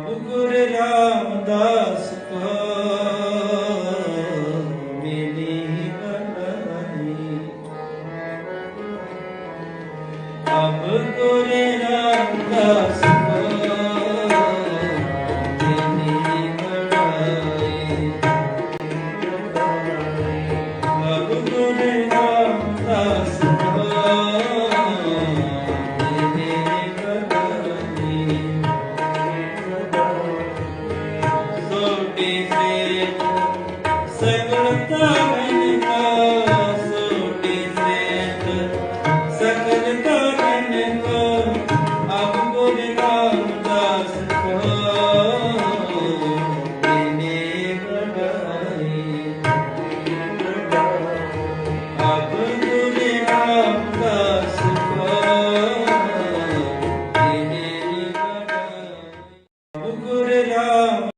ਗੁਰ ਰਾਮਦਾਸ ਕਾ ਮਿਲੀ ਬਨਾਈ। ਅਬ ਗੁਰੇ ਸਗਲ ਤਵੇਂ